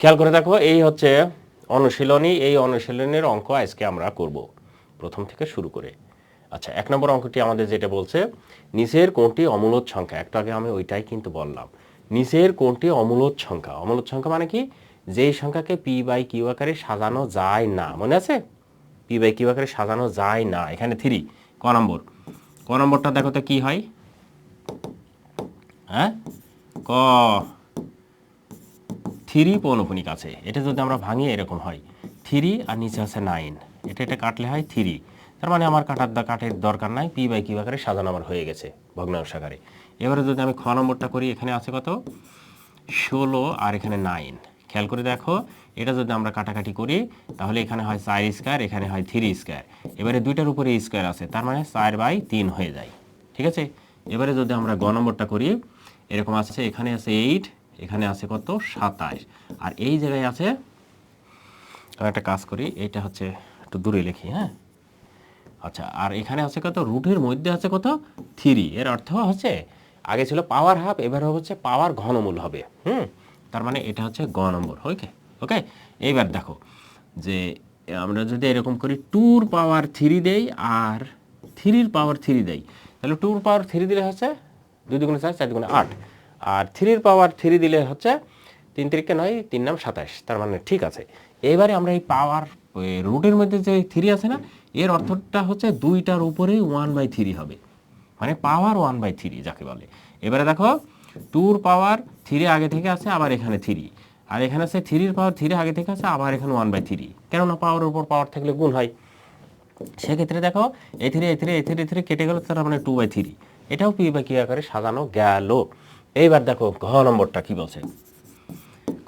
খেয়াল করে দেখো, এই হচ্ছে অনুশীলনী, এই অনুশীলনের অঙ্ক আজকে আমরা করব। প্রথম থেকে শুরু করে। আচ্ছা এক নম্বর অঙ্কটি আমাদের যেটা বলছে, নিচের কোনটি অমূলত সংখ্যা। একটু আগে আমি ওইটাই কিন্তু বললাম। নিচের কোনটি অমূলত সংখ্যা। অমূলত সংখ্যা মানে কি? যেই সংখ্যাকে পি বাই কিউ আকারে সাজানো যায় না। মনে আছে? পি বাই কিউ আকারে সাজানো যায় না। এখানে থ্রি, ক নম্বর। ক নম্বরটা দেখো তো কি হয়? হ্যাঁ? ক। থ্রি পৌনপুনিক আছে। এটা যদি আমরা ভাঙি, এরকম হয়। থ্রি আর নিচে আছে নাইন। এটা এটা কাটলে হয় থ্রি। তার মানে আমার কাটার দা কাটের দরকার নাই। পি বাই কিউ আকারে সাজানো আমার হয়ে গেছে ভগ্নাংশ আকারে। এবারে যদি আমি খ নম্বরটা করি, এখানে আছে কত? ষোলো আর এখানে নাইন। খেয়াল করে দেখো, এটা যদি আমরা কাটাকাটি করি, তাহলে এখানে হয় চার স্কোয়ার, এখানে হয় থ্রি স্কোয়ার। এবারে দুইটার উপরে স্কোয়ার আছে, তার মানে চার বাই তিন হয়ে যায়। ঠিক আছে? এবারে যদি আমরা গ নম্বরটা করি, এরকম আছে, এখানে আছে এইট এখানে আছে কত? সাতাশ আর এই জায়গায় আছে একটা কাজ করি এটা হচ্ছে একটু দূরে লিখি হ্যাঁ? আচ্ছা আর এখানে আছে কত? রুটের মধ্যে আছে কত? থ্রি। এর অর্থ হচ্ছে, আগে ছিল পাওয়ার হাফ, এবার হচ্ছে পাওয়ার ঘনমূল হবে, হুম? তার মানে এটা হচ্ছে গ নম্বর, ওকে? ওকে? এইবার দেখো, যে আমরা যদি এরকম করি, টুর পাওয়ার থ্রি দেই, আর থ্রির পাওয়ার থ্রি দেই, তাহলে টুর পাওয়ার থ্রি দিলে হচ্ছে দুই দুগুণে চার চার দুগুণে আট। আর থ্রির পাওয়ার থ্রি দিলে হচ্ছে তিন তিরিকে নয়, তিন নাম সাতাশ। তার মানে ঠিক আছে। এবারে আমরা এই পাওয়ার রুটের মধ্যে যে থ্রি আছে না, এর অর্থটা হচ্ছে দুইটার উপরেই ওয়ান বাই থ্রি হবে। মানে পাওয়ার ওয়ান বাই থ্রি যাকে বলে। এবারে দেখো, টুর পাওয়ার থ্রি আগে থেকে আছে, আবার এখানে থ্রি। আর এখানে আছে থ্রির পাওয়ার থ্রি আগে থেকে আছে, আবার এখানে ওয়ান বাই থ্রি। কেননা পাওয়ারের উপর পাওয়ার থাকলে গুণ হয়। সেক্ষেত্রে দেখো, A three A three A three three কেটে গেল, তার মানে টু বাই থ্রি। এটাও পি বা কি আকারে সাজানো গেল। এইবার দেখো ঘ নম্বরটা কি বলছে?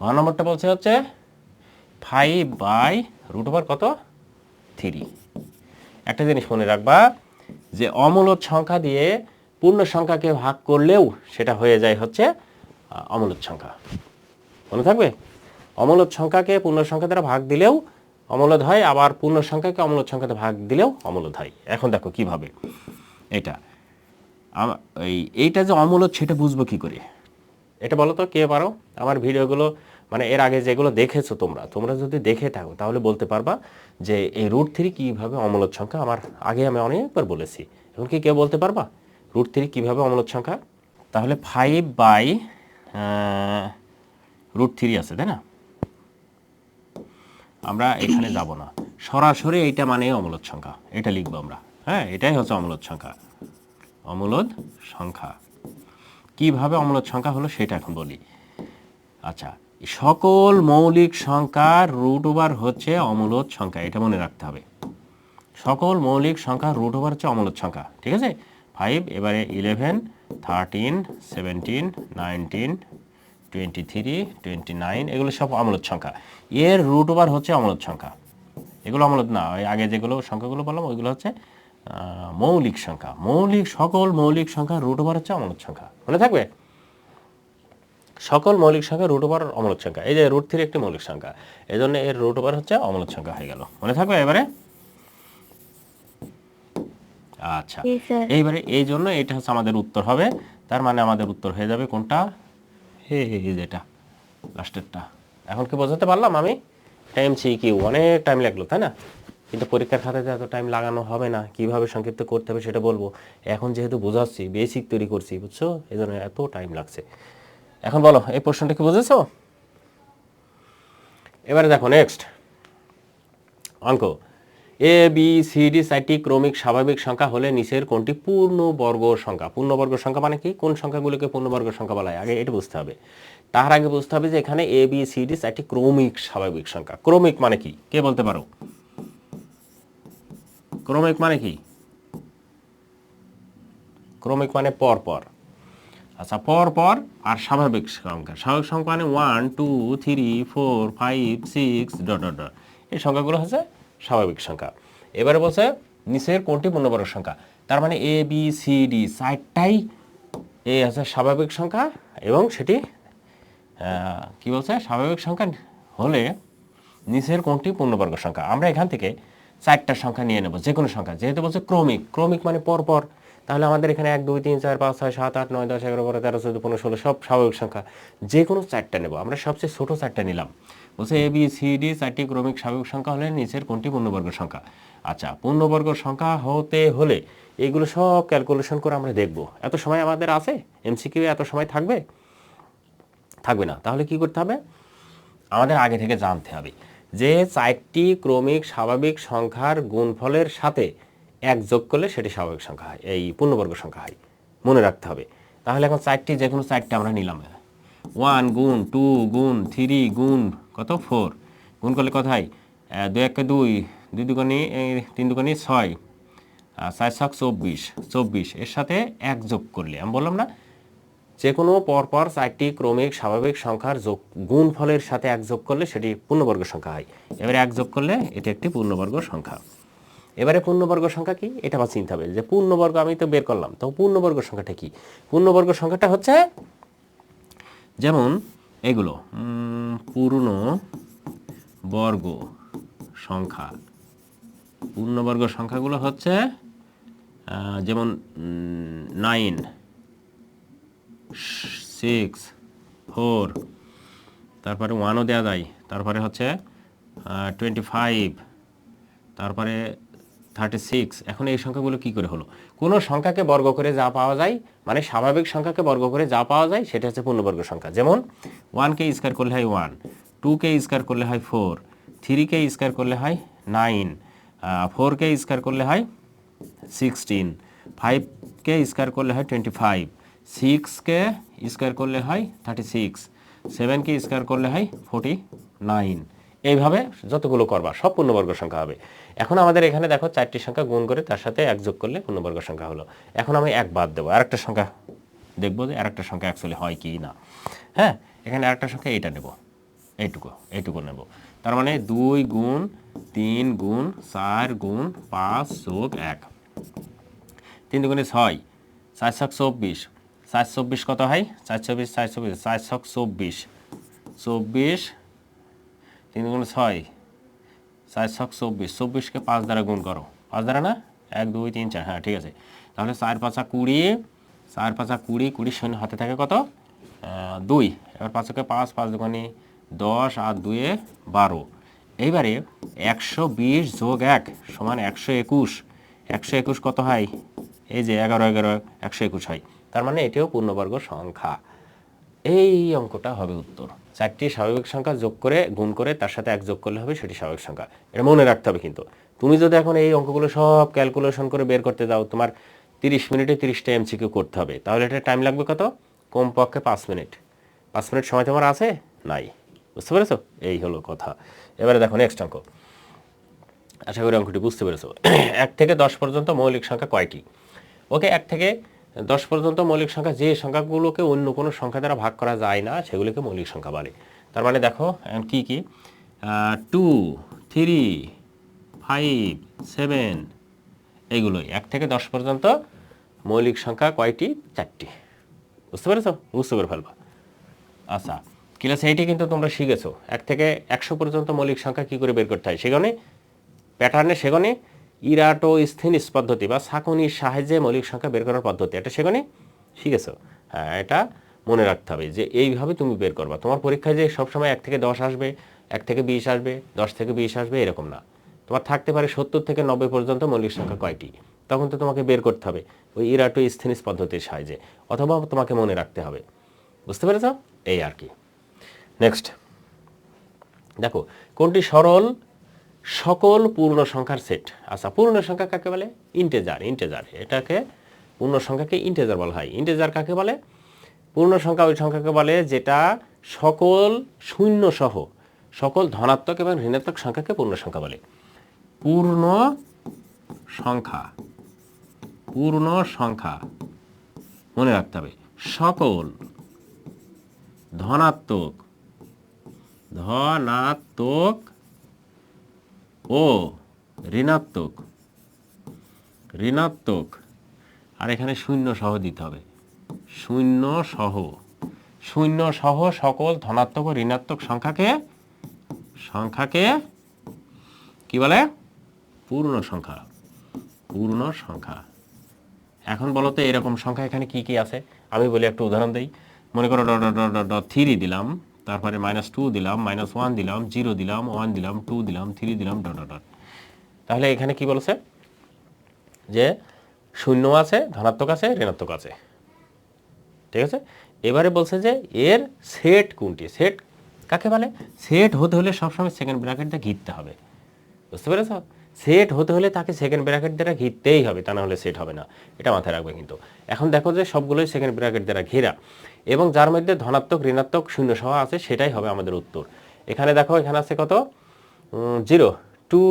ঘ নম্বরটা বলছে হচ্ছে ফাইভ বাই রুট ওভার কত? থ্রি একটা জিনিস মনে রাখবা যে অমূলত সংখ্যা দিয়ে পূর্ণ সংখ্যাকে ভাগ করলেও সেটা হয়ে যায় হচ্ছে আহ, অমূলত সংখ্যা। মনে থাকবে? অমূলত সংখ্যাকে পূর্ণ সংখ্যা দ্বারা ভাগ দিলেও অমূলত হয় আবার পূর্ণ সংখ্যাকে অমূলত সংখ্যাতে ভাগ দিলেও অমূলত হয়। এখন দেখো কীভাবে এটা। এই এইটা যে অমূলত সেটা বুঝব কি করে? এটা বলো তো কে পারো? আমার ভিডিওগুলো মানে এর আগে যেগুলো দেখেছ তোমরা তোমরা যদি দেখে থাকো তাহলে বলতে পারবা যে এই রুট থ্রি কীভাবে অমূলত সংখ্যা আমার আগে আমি অনেকবার বলেছি। এখন কি কেউ বলতে পারবা? রুট থ্রি কীভাবে অমূলত সংখ্যা? তাহলে ফাইভ বাই রুট থ্রি আছে তাই না? আমরা এখানে যাব না। সরাসরি এইটা মানে অমূলত সংখ্যা এটা লিখব আমরা। হ্যাঁ এটাই হচ্ছে অমূলত সংখ্যা। অমূলদ সংখ্যা। কীভাবে অমূলদ সংখ্যা হলো সেটা এখন বলি। আচ্ছা সকল মৌলিক সংখ্যার রুট ওভার হচ্ছে অমূলদ সংখ্যা, এটা মনে রাখতে হবে। সকল মৌলিক সংখ্যা রুট ওভার হচ্ছে অমূলদ সংখ্যা, ঠিক আছে? ফাইভ এবারে eleven thirteen seventeen nineteen twenty three twenty nine এগুলো সব অমূলদ সংখ্যা। এর রুট ওভার হচ্ছে অমূলদ সংখ্যা। এগুলো অমূলদ না, ওই আগে যেগুলো সংখ্যাগুলো বললাম, ওইগুলো হচ্ছে মৌলিক সংখ্যা। মৌলিক সকল মৌলিক সংখ্যা রুট ওভার হচ্ছে অমূলদ সংখ্যা। মনে থাকবে? সকল মৌলিক সংখ্যা রুট ওভার অমূলদ সংখ্যা। এই যে রুট থ্রি একটি মৌলিক সংখ্যা এই জন্য এর রুট ওভার হচ্ছে অমূলদ সংখ্যা হয়ে গেল। মনে থাকবে এবারে? আচ্ছা। এইবারে এই জন্য এটা হচ্ছে আমাদের উত্তর হবে। তার মানে আমাদের উত্তর হয়ে যাবে কোনটা? হে হে যেটা লাস্টেরটা এখন কি বোঝাতে পারলাম আমি? টাইম কিউ অনেক টাইম লাগল তাই না? কিন্তু পরীক্ষার খাতাতে এত টাইম লাগানো হবে না কীভাবে সংক্ষিপ্ত করতে হবে সেটা বলব এখন যেহেতু বোঝাচ্ছি বেসিক তৈরি করছি বুঝছ এই জন্য এত টাইম লাগছে এখন বলো এই প্রশ্নটা কি বুঝেছ এবারে দেখো নেক্সট অঙ্ক এ বি সি ডি চারটি ক্রমিক স্বাভাবিক সংখ্যা হলে নিচের কোনটি পূর্ণবর্গ সংখ্যা পূর্ণবর্গ সংখ্যা মানে কি কোন সংখ্যাগুলোকে পূর্ণবর্গ সংখ্যা বলা হয় আগে এটা বুঝতে হবে তার আগে বুঝতে হবে যে এখানে এ বি সি ডি চারটি ক্রমিক স্বাভাবিক সংখ্যা ক্রমিক মানে কি কে বলতে পারো ক্রমিক মানে কি? ক্রমিক মানে পর পর। আচ্ছা পর পর আর স্বাভাবিক সংখ্যা। স্বাভাবিক সংখ্যা মানে one two three four five six dot dot dot এই সংখ্যাগুলো হচ্ছে স্বাভাবিক সংখ্যা। এবারে বলছে নিচের কোনটি পূর্ণবর্গ সংখ্যা? তার মানে এ বি সি ডি চারটাই এ হচ্ছে স্বাভাবিক সংখ্যা এবং সেটি কি বলছে? স্বাভাবিক সংখ্যা হলে নিচের কোনটি পূর্ণবর্গ সংখ্যা? আমরা এখান থেকে চারটা সংখ্যা নিয়ে নেব যে কোনো সংখ্যা। যেহেতু বলছে ক্রমিক ক্রমিক মানে পর পর তাহলে আমাদের এখানে এক, দুই, তিন, চার, পাঁচ, ছয়, সাত, আট, নয়, দশ, এগারো, বারো, তেরো, চোদ্দ, পনেরো, ষোলো, সব স্বাভাবিক সংখ্যা। যে কোনো চারটা নেব, আমরা সবচেয়ে ছোটো চারটা নিলাম। বলছে এ বি সি ডি চারটি ক্রমিক স্বাভাবিক সংখ্যা হলে নিচের কোনটি পূর্ণবর্গ সংখ্যা? আচ্ছা পূর্ণবর্গ সংখ্যা হতে হলে এগুলো সব ক্যালকুলেশন করে আমরা দেখব। এত সময় আমাদের আছে? এমসিকিউ এত সময় থাকবে? থাকবে না। তাহলে কি করতে হবে? আমাদের আগে থেকে জানতে হবে। যে চারটি ক্রমিক স্বাভাবিক সংখ্যার গুণফলের সাথে এক যোগ করলে সেটি স্বাভাবিক সংখ্যা হয় এই পূর্ণবর্গ সংখ্যা হয়। মনে রাখতে হবে। তাহলে এখন চারটি যে কোনো চারটি আমরা নিলাম। ওয়ান গুণ টু গুণ থ্রি গুণ কত? ফোর। গুণ করলে হয়? আহ, দুই একে দুই দুই দুগুণি তিন দুগুণি ছয় চার ছক চব্বিশ চব্বিশ। এর সাথে এক যোগ করলে আমি বললাম না যে কোনো পরপর চারটি ক্রমিক স্বাভাবিক সংখ্যার যোগ গুণফলের সাথে এক যোগ করলে সেটি পূর্ণবর্গ সংখ্যা হয়। এবারে এক যোগ করলে এটি একটি পূর্ণবর্গ সংখ্যা। এবারে পূর্ণবর্গ সংখ্যা কি? এটা আমার চিন্তা হবে যে পূর্ণবর্গ আমি তো বের করলাম, তো পূর্ণবর্গ সংখ্যাটা কি? পূর্ণবর্গ সংখ্যাটা হচ্ছে যেমন এগুলো পূর্ণ বর্গ সংখ্যা। পূর্ণবর্গ সংখ্যাগুলো হচ্ছে যেমন নাইন সিক্স, ফোর, তারপরে ওয়ানও দেওয়া যায়। তারপরে হচ্ছে টোয়েন্টি ফাইভ তারপরে থার্টি সিক্স এখন এই সংখ্যাগুলো কি করে হলো? কোনো সংখ্যাকে বর্গ করে যা পাওয়া যায় মানে স্বাভাবিক সংখ্যাকে বর্গ করে যা পাওয়া যায়, সেটা হচ্ছে পূর্ণবর্গ সংখ্যা। যেমন ওয়ানকে স্কোয়ার করলে হয় ওয়ান টুকে স্কোয়ার করলে হয় ফোর থ্রিকে স্কোয়ার করলে হয় নাইন ফোরকে স্কোয়ার করলে হয় সিক্সটিন ফাইভকে স্কোয়ার করলে হয় টোয়েন্টি ফাইভ সিক্সকে স্কোয়ার করলে হয় থার্টি সিক্স সেভেনকে স্কোয়ার করলে হয় ফোর্টি নাইন এইভাবে যতগুলো করবা, সব পূর্ণবর্গ সংখ্যা হবে। এখন আমাদের এখানে দেখো চারটি সংখ্যা গুণ করে তার সাথে এক যোগ করলে পূর্ণবর্গ সংখ্যা হলো। এখন আমি এক বাদ দেবো, আরেকটা সংখ্যা দেখব যে আরেকটা সংখ্যা অ্যাকচুয়ালি হয় কি না। হ্যাঁ এখানে আরেকটা সংখ্যা এইটা নেব, এইটুকু এইটুকু নেব। তার মানে দুই গুণ তিন গুণ চার গুণ পাঁচ যোগ এক। তিন দুগুণে ছয়, চার সাত চব্বিশ চার চব্বিশ কত হয়? চার চব্বিশ চার চব্বিশ। চার ছক চব্বিশ চব্বিশ তিন দুগুণে ছয় চার ছক চব্বিশ। চব্বিশকে পাঁচ দ্বারা গুণ করো। পাঁচ দ্বারা না? এক, দুই, তিন, চার। হ্যাঁ ঠিক আছে। তাহলে চার পাঁচা কুড়ি, চার পাঁচা কুড়ি কুড়ি শূন্য হাতে থাকে কত? দুই। এবার পাঁচকে পাঁচ পাঁচ দুগুণে দশ আর দুয়ে বারো। এইবারে একশো বিশ যোগ এক সমান একশো একুশ। একশো একুশ কত হয়? এই যে এগারো এগারো, একশো একুশ হয়। তার মানে এটিও পূর্ণবর্গ সংখ্যা। এই অঙ্কটা হবে উত্তর। চারটি স্বাভাবিক সংখ্যা যোগ করে, গুণ করে তার সাথে এক যোগ করলে হবে সেটি স্বাভাবিক সংখ্যা। এটা মনে রাখতে হবে কিন্তু। তুমি যদি এখন এই অঙ্কগুলো সব ক্যালকুলেশন করে বের করতে যাও তোমার তিরিশ মিনিটে তিরিশটা এমসিকিউ করতে হবে, তাহলে এটা টাইম লাগবে কত? কমপক্ষে পাঁচ মিনিট। পাঁচ মিনিট সময় তোমার আছে? নাই। বুঝতে পেরেছ? এই হলো কথা। এবারে দেখো নেক্সট অঙ্ক। আশা করি অঙ্কটি বুঝতে পেরেছ। এক থেকে দশ পর্যন্ত মৌলিক সংখ্যা কয়টি? ওকে, এক থেকে দশ পর্যন্ত মৌলিক সংখ্যা, যে সংখ্যাগুলোকে অন্য কোনো সংখ্যা দ্বারা ভাগ করা যায় না, সেগুলোকে মৌলিক সংখ্যা বলে। তার মানে দেখো কি কি? টু থ্রি ফাইভ সেভেন এইগুলোই এক থেকে দশ পর্যন্ত মৌলিক সংখ্যা কয়টি? চারটি। বুঝতে পেরেছ? বুঝতে পেরে ফেলবা। আচ্ছা ক্লাস এইটি কিন্তু তোমরা শিখেছো। এক থেকে একশো পর্যন্ত মৌলিক সংখ্যা কী করে বের করতে হয়? সেখানে প্যাটার্নে সেখানে ইরাটো স্থিনিস পদ্ধতি বা সাকনির সাহায্যে মৌলিক সংখ্যা বের করার পদ্ধতি। এটা সেখানে শিখেছো? হ্যাঁ এটা মনে রাখতে হবে যে এইভাবে তুমি বের করবা। তোমার পরীক্ষায় যে সবসময় এক থেকে দশ আসবে, এক থেকে বিশ আসবে, দশ থেকে বিশ আসবে, এরকম না। তোমার থাকতে পারে সত্তর থেকে নব্বই পর্যন্ত মৌলিক সংখ্যা কয়টি? তখন তো তোমাকে বের করতে হবে ওই ইরাটো স্থিনিস পদ্ধতির সাহায্যে। অথবা তোমাকে মনে রাখতে হবে। বুঝতে পেরেছ? এই আর কি। নেক্সট দেখো, কোনটি সরল সকল পূর্ণ সংখ্যার সেট আচ্ছা পূর্ণ সংখ্যা কাকে বলে? ইন্টেজার ইন্টেজার এটাকে পূর্ণ সংখ্যাকে ইন্টেজার বলা হয়। ইন্টেজার কাকে বলে? পূর্ণ সংখ্যা ওই সংখ্যাকে বলে যেটা সকল শূন্য সহ সকল ধনাত্মক এবং ঋণাত্মক সংখ্যাকে পূর্ণ সংখ্যা বলে। পূর্ণ সংখ্যা পূর্ণ সংখ্যা মনে রাখতে হবে। সকল ধনাত্মক ধনাত্মক ও, ঋণাত্মক। ঋণাত্মক। আর এখানে শূন্য সহ দিতে হবে। শূন্য সহ। শূন্য সহ সকল ধনাত্মক ও ঋণাত্মক সংখ্যাকে সংখ্যাকে কি বলে? পূর্ণ সংখ্যা। পূর্ণ সংখ্যা। এখন বলো তো এরকম সংখ্যা এখানে কি কি আছে? আমি বলি একটু উদাহরণ দিই। মনে করো থ্রি দিলাম। তারপরে মাইনাস টু দিলাম মাইনাস ওয়ান দিলাম জিরো দিলাম ওয়ান দিলাম টু দিলাম থ্রি দিলাম ডট ডট তাহলে এখানে কি বলছে? যে শূন্য আছে, ধনাত্মক আছে, ঋণাত্মক আছে। ঠিক আছে? এবারে বলছে যে এর সেট কোনটি? সেট কাকে বলে? সেট হতে হলে সবসময় সেকেন্ড ব্র্যাকেটটা ঘিরতে হবে। বুঝতে পেরেছ? সেট হতে হলে তাকে সেকেন্ড ব্র্যাকেট দ্বারা ঘিরতেই হবে, তা না হলে সেট হবে না। এটা মাথায় রাখবে কিন্তু। এখন দেখো যে সবগুলোই সেকেন্ড ব্র্যাকেট দ্বারা ঘেরা। এবং যার মধ্যে ধনাত্মক, ঋণাত্মক শূন্য সহ আছে, সেটাই হবে আমাদের উত্তর। এখানে দেখো, এখানে আছে কত? জিরো। টু,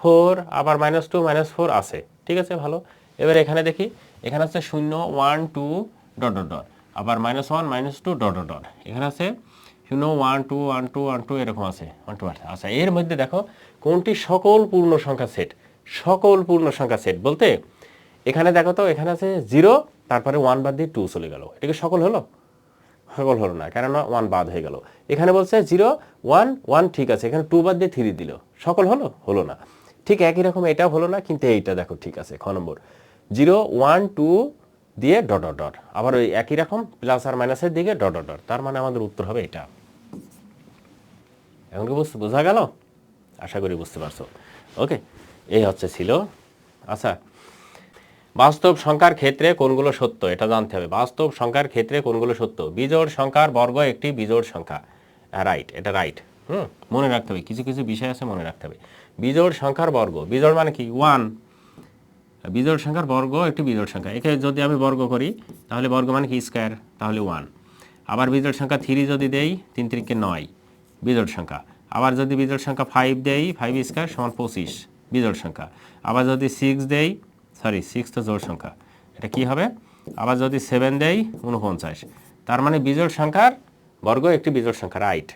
ফোর, আবার মাইনাস টু, মাইনাস ফোর আছে। ঠিক আছে, ভালো? এবার এখানে দেখি, এখানে আছে শূন্য, one, two, dot dot dot. আবার minus one, minus two, dot dot dot. এখানে আছে শূন্য, one, two one two one, two, এরকম আছে। ওয়ান, টু আচ্ছা এর মধ্যে দেখো, কোনটি সকল পূর্ণ সংখ্যা সেট? সকল পূর্ণ সংখ্যা সেট বলতে এখানে দেখো তো, এখানে আছে জিরো তারপরে ওয়ান বাদ দিয়ে টু চলে গেল। এটা কি সকল হলো? সকল হলো না, কেননা ওয়ান বাদ হয়ে গেল। এখানে বলছে জিরো ওয়ান ওয়ান ঠিক আছে, এখানে টু বাদ দিয়ে থ্রি দিল। সকল হলো? হলো না। ঠিক একই রকম এটাও হলো না, কিন্তু এইটা দেখো ঠিক আছে, খ নম্বর। জিরো ওয়ান টু দিয়ে ডট ডট ডট আবার ওই একই রকম প্লাস আর মাইনাসের দিকে ডট ডট ডট তার মানে আমাদের উত্তর হবে এটা। এখন কি বুঝতে বোঝা গেল? আশা করি বুঝতে পারছ। ওকে এই হচ্ছে ছিল। আচ্ছা বাস্তব সংখ্যার ক্ষেত্রে কোনগুলো সত্য? এটা জানতে হবে। বাস্তব সংখ্যার ক্ষেত্রে কোনগুলো সত্য? বিজোড় সংখ্যার বর্গ একটি বিজোড় সংখ্যা। রাইট এটা রাইট হুম, মনে রাখতে হবে। কিছু কিছু বিষয় আছে, মনে রাখতে হবে। বিজোড় সংখ্যার বর্গ। বিজোড় মানে কি? ওয়ান বিজোড় সংখ্যার বর্গ একটি বিজোড় সংখ্যা। একে যদি আমি বর্গ করি, তাহলে বর্গ মানে কি? স্কোয়ার তাহলে ওয়ান আবার বিজোড় সংখ্যা থ্রি যদি দেই, তিন তিরিকে নয়, বিজোড় সংখ্যা। আবার যদি বিজোড় সংখ্যা ফাইভ দেই ফাইভ স্কোয়ার সমান পঁচিশ, বিজোড় সংখ্যা। আবার যদি সিক্স দেই সরি সিক্স তো জোড় সংখ্যা। এটা কি হবে? আবার যদি সেভেন দেই উনপঞ্চাশ তার মানে বিজোড় সংখ্যার বর্গ একটি বিজোড় সংখ্যা রাইট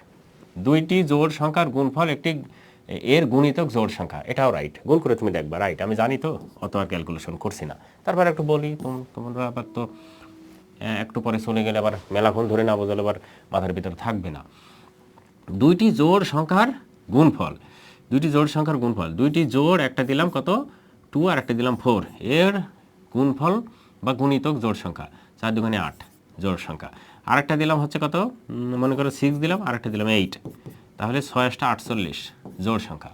দুইটি জোড় সংখ্যার গুণফল একটি, এর গুণিতক জোড় সংখ্যা। এটাও রাইট গুণ করে তুমি দেখবা রাইট আমি জানি তো, অত আর ক্যালকুলেশন করছি না। তারপর একটু বলি, তোম- তোমরা আবার তো একটু পরে চলে গেলে আবার মেলাক্ষণ ধরে না বোঝালে আবার মাথার ভিতরে থাকবে না। দুইটি জোড় সংখ্যার গুণফল। দুইটি জোড় সংখ্যার গুণফল। দুইটি জোড় একটা দিলাম কত? টু আর একটা দিলাম ফোর। এর গুণফল বা গুণিতক জোড় সংখ্যা, চার দুগুণে আট জোড় সংখ্যা। আরেকটা দিলাম হচ্ছে কত? মনে করো সিক্স দিলাম, আরেকটা দিলাম এইট তাহলে ছয়শটা আটচল্লিশ জোড় সংখ্যা।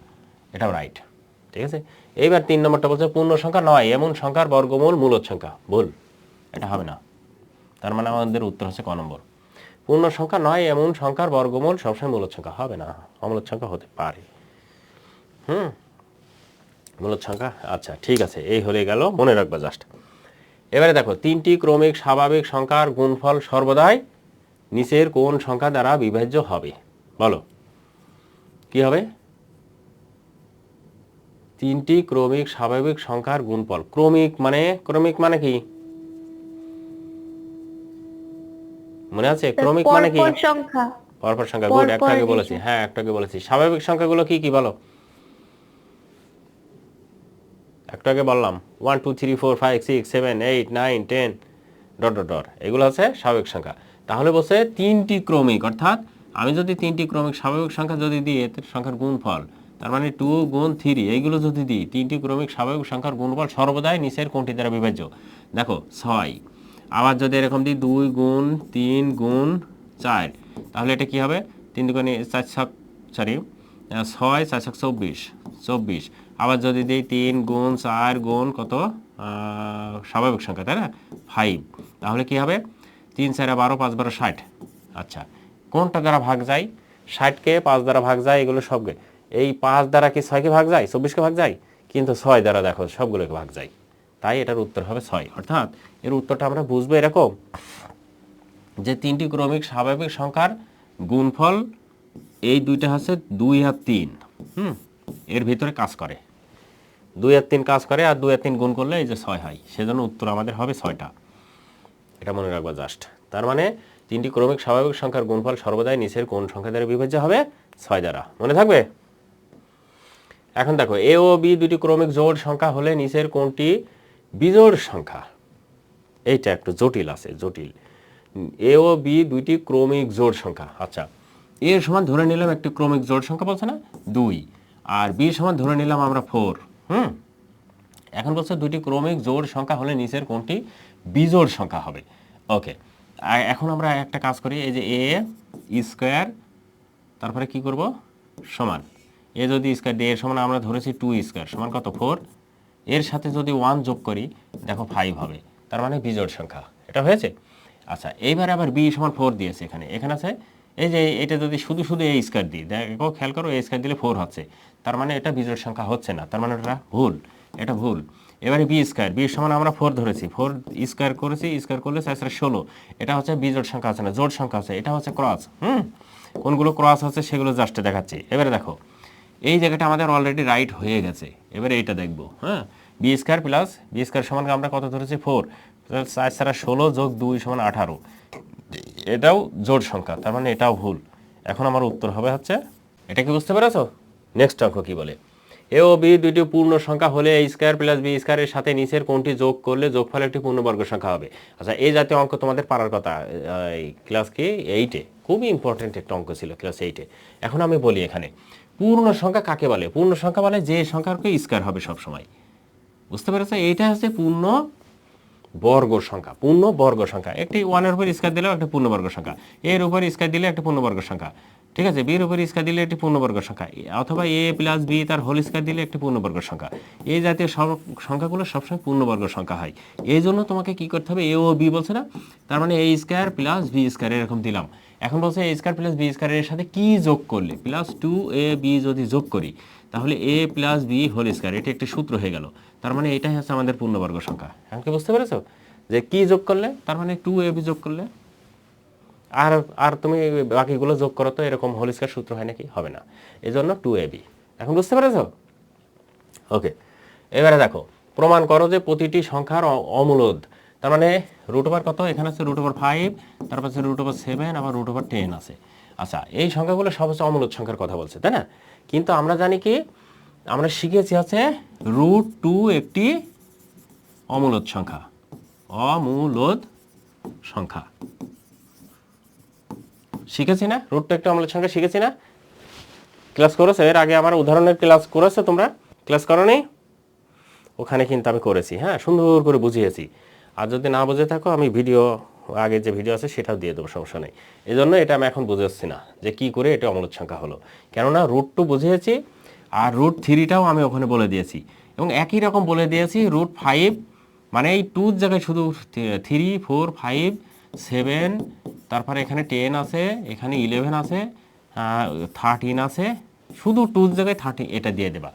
এটাও রাইট ঠিক আছে? এইবার তিন নম্বরটা বলছে পূর্ণ সংখ্যা নয়, এমন সংখ্যার বর্গমূল মূলত সংখ্যা, ভুল, এটা হবে না। তার মানে আমাদের উত্তর হচ্ছে ক নম্বর। পূর্ণ সংখ্যা নয়, এমন সংখ্যার বর্গমূল সবসময় মূলত সংখ্যা হবে না, অমূলত সংখ্যা হতে পারে। হুম? মূলত সংখ্যা? আচ্ছা ঠিক আছে এই হলে গেল মনে রাখবা জাস্ট এবারে দেখো তিনটি ক্রমিক স্বাভাবিক সংখ্যার গুণফল সর্বদাই নিচের কোন সংখ্যা দ্বারা বিভাজ্য হবে? বলো। কি হবে? তিনটি ক্রমিক স্বাভাবিক সংখ্যার গুণফল। ক্রমিক মানে ক্রমিক মানে কি? মনে আছে? ক্রমিক মানে কি? পরপর সংখ্যা। পরপর সংখ্যা গুড পরপর একটু আগে যে বলেছি হ্যাঁ একটু আগে বলেছি। স্বাভাবিক সংখ্যাগুলো কি কি বলো? একটু আগে বললাম one two three four five six seven eight nine ten dot dot dot এগুলো হচ্ছে স্বাভাবিক সংখ্যা। তাহলে বলছে তিনটি ক্রমিক, অর্থাৎ আমি যদি তিনটি ক্রমিক স্বাভাবিক সংখ্যা যদি দিই, এতে সংখ্যার গুণফল, তার মানে টু গুণ থ্রি এইগুলো যদি দিই, তিনটি ক্রমিক স্বাভাবিক সংখ্যার গুণফল সর্বদাই নিচের কোনটি দ্বারা বিভাজ্য? দেখো, ছয়। আবার যদি এরকম দিই, দুই গুণ তিন গুণ চার, তাহলে এটা কি হবে? তিন দুগুণে চার সরি ছয়, চার চব্বিশ চব্বিশ। আবার যদি দিই তিন গুণ চার গুণ কত? স্বাভাবিক সংখ্যা, তাই না? ফাইভ তাহলে কি হবে? তিন চার বারো, পাঁচ বারো, ষাট। আচ্ছা কোনটা দ্বারা ভাগ যায়? ষাটকে পাঁচ দ্বারা ভাগ যায়, এগুলো সবকে এই পাঁচ দ্বারা কি ছয়কে ভাগ যায়? চব্বিশকে ভাগ যায়? কিন্তু ছয় দ্বারা দেখো, সবগুলোকে ভাগ যায়। তাই এটার উত্তর হবে ছয়। অর্থাৎ এর উত্তরটা আমরা বুঝব এরকম যে তিনটি ক্রমিক স্বাভাবিক সংখ্যার গুণফল, এই দুইটা হচ্ছে দুই আর তিন। হুম? এর ভিতরে কাজ করে। দুই আর তিন কাজ করে আর দুই আর তিন গুণ করলে এই যে ছয় হয়। সেজন্য উত্তর আমাদের হবে ছয়টা। এটা মনে রাখবা জাস্ট তার মানে তিনটি ক্রমিক স্বাভাবিক সংখ্যার গুণফল সর্বদাই নিচের কোন সংখ্যা দ্বারা বিভাজ্য হবে? ছয় দ্বারা। মনে থাকবে? এখন দেখো এ ও বি দুটি ক্রমিক জোড় সংখ্যা হলে নিচের কোনটি? বিজোড় সংখ্যা। এইটা একটু জটিল আছে, জটিল। এ ও বি দুইটি ক্রমিক জোড় সংখ্যা। আচ্ছা এর সমান ধরে নিলাম একটি ক্রমিক জোড় সংখ্যা বলছে না? দুই। আর বি সমান ধরে নিলাম আমরা ফোর, হুম? এখন বলছে দুটি ক্রমিক জোড় সংখ্যা হলে নিচের কোনটি? বিজোড় সংখ্যা হবে। ওকে এখন আমরা একটা কাজ করি, এই যে এ স্কোয়ার, তারপরে কি করব? সমান। এ যদি স্কোয়ার দিয়ে এর সমান, আমরা ধরেছি টু স্কোয়ার, সমান কত? ফোর। এর সাথে যদি ওয়ান যোগ করি, দেখো ফাইভ হবে, তার মানে বিজোড় সংখ্যা। এটা হয়েছে? আচ্ছা এইবার আবার বি সমান ফোর দিয়েছে এখানে। এখানে আছে এই যে এটা যদি শুধু শুধু এই স্কোয়ার দিই দেখো, খেয়াল করো, এই স্কোয়ার দিলে ফোর হচ্ছে। তার মানে এটা বিজোড় সংখ্যা হচ্ছে না। তার মানে এটা ভুল এটা ভুল। এবারে বি স্কোয়ার বি সমান আমরা ফোর ধরেছি। ফোর স্কোয়ার করেছি স্কোয়ার করলে চার চার ষোলো। এটা হচ্ছে বিজোড় সংখ্যা আছে না, জোড় সংখ্যা আছে, এটা হচ্ছে ক্রস হুম? কোনগুলো ক্রস আছে সেগুলো জাস্টে দেখাচ্ছি। এবারে দেখো, এই জায়গাটা আমাদের অলরেডি রাইট হয়ে গেছে। এবারে এইটা দেখব হ্যাঁ? B square plus B square সমান আমরা কত ধরেছি? ফোর চার ষোলো যোগ দুই সমান আঠারো। এটাও জোড় সংখ্যা, তার মানে এটাও ভুল। এখন আমার উত্তর হবে হচ্ছে, এটা কি বুঝতে পেরেছ? নেক্সট অঙ্ক কি বলে? এ ও বি দুইটি পূর্ণ সংখ্যা হলে এ স্কোয়ার প্লাস বি স্কোয়ারের সাথে নিচের কোনটি যোগ করলে যোগফল একটি পূর্ণবর্গ সংখ্যা হবে। আচ্ছা এই জাতীয় অঙ্ক তোমাদের পারার কথা এই ক্লাস কি এইটে খুবই ইম্পর্টেন্ট একটা অঙ্ক ছিল ক্লাস এইটে এখন আমি বলি এখানে, পূর্ণ সংখ্যা কাকে বলে? পূর্ণ সংখ্যা বলে যে সংখ্যাকে স্কোয়ার হবে সবসময়। বুঝতে পেরেছ? এইটা হচ্ছে পূর্ণ বর্গ সংখ্যা, পূর্ণ বর্গ সংখ্যা। একটি ওয়ানের উপর স্কোয়ার দিলেও একটা পূর্ণবর্গ সংখ্যা। এর উপর স্কোয়ার দিলে একটা পূর্ণবর্গ সংখ্যা। ঠিক আছে? বির উপর স্কোয়ার দিলে একটি পূর্ণবর্গ সংখ্যা। অথবা এ প্লাস বি তার হোল স্কোয়ার দিলে একটি পূর্ণবর্গ সংখ্যা। এই জাতীয় সংখ্যাগুলো সবসময় পূর্ণবর্গ সংখ্যা হয়। এই জন্য তোমাকে কি করতে হবে? এ ও বি বলছে না? তার মানে A square plus B square এরকম দিলাম। এখন বলছে এ স্কোয়ার প্লাস বি স্কোয়ারের সাথে কি যোগ করলে? প্লাস টু এ বি যদি যোগ করি, তাহলে A plus B whole square এটা একটি সূত্র হয়ে গেল। তার মানে এটাই হচ্ছে আমাদের পূর্ণবর্গ সংখ্যা। এখন কি বুঝতে পেরেছ? যে কি যোগ করলে, তার মানে টু এ বি যোগ করলে। আর আর তুমি বাকিগুলো যোগ করো তো, এরকম হোল স্কোয়ার সূত্র হয় নাকি? হবে না। এই জন্য টু এ বি এখন বুঝতে পেরেছ? ওকে এবারে দেখো, প্রমাণ করো যে প্রতিটি সংখ্যার অ- অমূলদ তার মানে রুট ওভার কত? এখানে আছে রুট ওভার ফাইভ তারপর আছে রুট ওভার সেভেন আবার রুট ওভার টেন আছে। আচ্ছা এই সংখ্যাগুলো সব হচ্ছে অমূলদ সংখ্যার কথা বলছে, তাই না? কিন্তু আমরা জানি কি, আমরা শিখেছি হচ্ছে রুট টু একটি অমূলদ সংখ্যা। অমূলদ সংখ্যা। শিখেছি না? রুট টু একটি অমূলদ সংখ্যা শিখেছি না? ক্লাস করেছ? এর আগে আমার উদাহরণের ক্লাস করেছ তোমরা? ক্লাস করো ওখানে কিন্তু আমি করেছি হ্যাঁ সুন্দর করে বুঝিয়েছি। আর যদি না বুঝে থাকো, আমি ভিডিও, আগে যে ভিডিও আছে সেটাও দিয়ে দেবো, সমস্যা নেই। এই জন্য এটা আমি এখন বুঝাচ্ছি না যে কি করে এটা অমূলত সংখ্যা হলো। কেননা রুট টু বুঝিয়েছি, আর রুট থ্রিটাও আমি ওখানে বলে দিয়েছি। এবং একই রকম বলে দিয়েছি রুট ফাইভ মানে এই টুর জায়গায় শুধু থ্রি ফোর ফাইভ সেভেন তারপরে এখানে টেন আছে, এখানে ইলেভেন আছে থার্টিন আছে, শুধু টুর জায়গায় থার্টিন এটা দিয়ে দেবা।